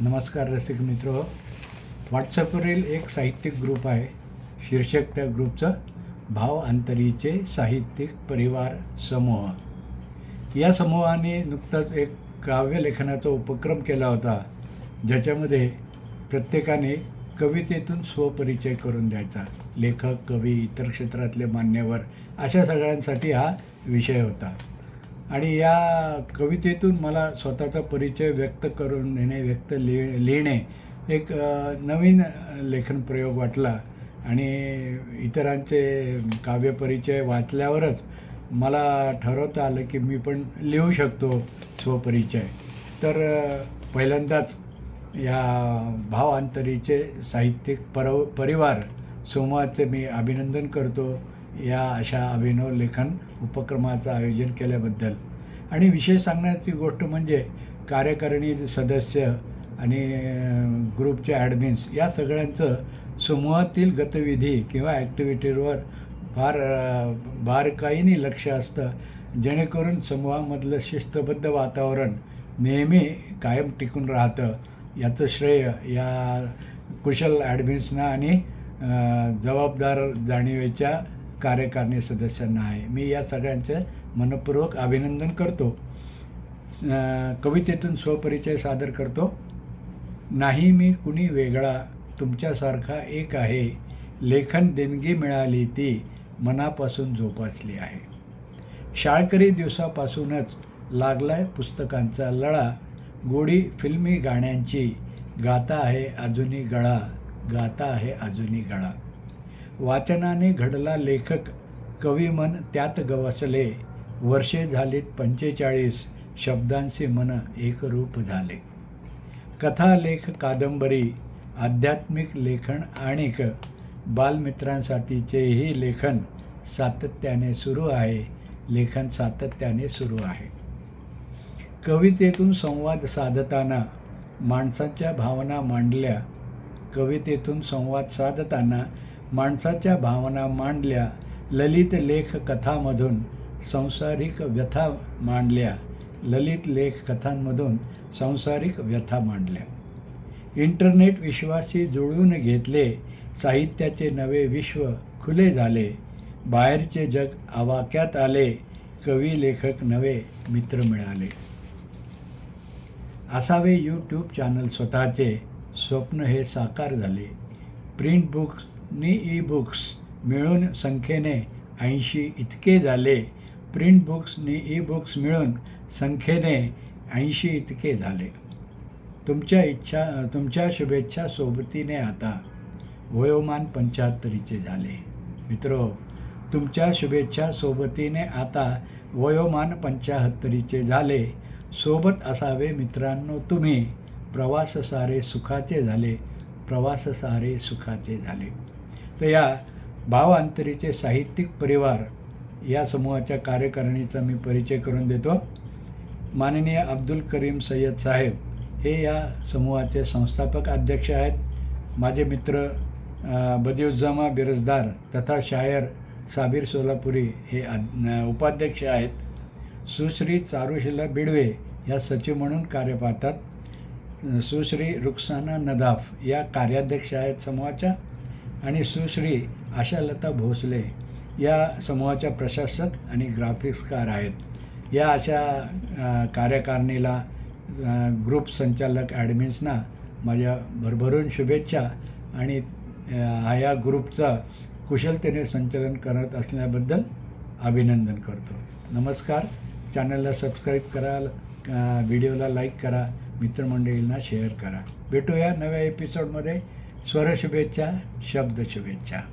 नमस्कार रसिक मित्र. व्हॉट्सअपवरील एक साहित्यिक ग्रुप आहे. शीर्षक त्या ग्रुपचं भाव अंतरीचे साहित्यिक परिवार समूह. या समूहाने नुकताच एक काव्यलेखनाचा उपक्रम केला होता. ज्याच्यामध्ये प्रत्येकाने कवितेतून स्वपरिचय करून द्यायचा. लेखक कवी इतर क्षेत्रातले मान्यवर अशा सगळ्यांसाठी हा विषय होता. आणि या कवितेतून मला स्वतःचा परिचय व्यक्त करून नेणे व्यक्त लि लिहिणे एक नवीन लेखन प्रयोग वाटला. आणि इतरांचे काव्यपरिचय वाचल्यावरच मला ठरवता आलं की मी पण लिहू शकतो स्वपरिचय. तर पहिल्यांदाच या भावांतरीचे साहित्यिक परव परिवार सोमाचे मी अभिनंदन करतो. या अशा अभिनव लेखन उपक्रमाचं आयोजन केल्याबद्दल. आणि विशेष सांगण्याची गोष्ट म्हणजे कार्यकारिणी सदस्य आणि ग्रुपचे ॲडमिन्स या सगळ्यांचं समूहातील गतविधी किंवा ॲक्टिव्हिटीवर फार बारकाईने लक्ष असतं. जेणेकरून समूहामधलं शिस्तबद्ध वातावरण नेहमी कायम टिकून राहतं. याचं श्रेय या कुशल ॲडमिन्सना आणि जबाबदार जाणीवेच्या कार्यकारिणी सदस्यांना आहे. मी या सगळ्यांचं मनपूर्वक अभिनंदन करतो. कवितेतून स्वपरिचय सादर करतो. नाही मी कुणी वेगळा तुमच्यासारखा एक आहे. लेखन देणगी मिळाली ती मनापासून जोपासली आहे. शाळकरी दिवसापासूनच लागलाय पुस्तकांचा लळा. गोडी फिल्मी गाण्यांची गाता आहे अजूनी गळा गाता आहे अजूनी गळा. वाचनाने घडला लेखक कवी मन त्यात गवसले. वर्षे झालीत पंचेचाळीस शब्दांचे मन एकरूप झाले. कथा लेख कादंबरी आध्यात्मिक लेखन आणि बालमित्रांसाठीचेही लेखन सातत्याने सुरू आहे. लेखन सातत्याने सुरू आहे. कवितेतून संवाद साधताना माणसाच्या भावना मांडल्या. कवितेतून संवाद साधताना माणसाच्या भावना मांडल्या ललित लेख कथामधून संसारिक व्यथा मांडल्या ललित लेख कथांमधून संसारिक व्यथा मांडल्या. इंटरनेट विश्वाशी जुळवून घेतले साहित्याचे नवे विश्व खुले झाले बाहेरचे जग आवाक्यात आले कवी लेखक नवे मित्र मिळाले. असावे यूट्यूब चॅनल स्वतःचे स्वप्न हे साकार झाले. प्रिंट बुक्स नी ई बुक्स मिळून संख्येने ऐंशी इतके झाले. प्रिंट बुक्स नी ई बुक्स मिळून संख्येने ऐंशी इतके झाले. तुमच्या इच्छा तुमच्या शुभेच्छा सोबतीने आता वयोमान पंच्याहत्तरीचे झाले. मित्रो तुमच्या शुभेच्छा सोबतीने आता वयोमान पंच्याहत्तरीचे झाले. सोबत असावे मित्रांनो तुम्ही. प्रवास सारे सुखाचे झाले. प्रवास सारे सुखाचे झाले. तर या भावांतरीचे साहित्यिक परिवार या समूहाच्या कार्यकारिणीचा मी परिचय करून देतो. माननीय अब्दुल करीम सय्यद साहेब हे या समूहाचे संस्थापक अध्यक्ष आहेत. माझे मित्र अ, बदिउज्जामा बिरजदार तथा शायर साबीर सोलापुरी हे उपाध्यक्ष आहेत. सुश्री चारुशिला बिडवे या सचिव म्हणून कार्य पाहतात. सुश्री रुखसाना नदाफ या कार्याध्यक्ष आहेत समूहाच्या. आणि सुश्री आशालता भोसले या समूहाच्या प्रशासक आणि ग्राफिक्सकार आहेत. या अशा कार्यकारिणीला ग्रुप संचालक ॲडमिन्सना माझ्या भरभरून शुभेच्छा आणि ह्या हा या ग्रुपचा कुशलतेने संचालन करत असल्याबद्दल अभिनंदन करतो. नमस्कार. चॅनलला सबस्क्राईब करा व्हिडिओला लाईक करा मित्रमंडळींना शेअर करा. भेटूया नव्या एपिसोडमध्ये. स्वर शुभेच्छा शब्द शुभेच्छा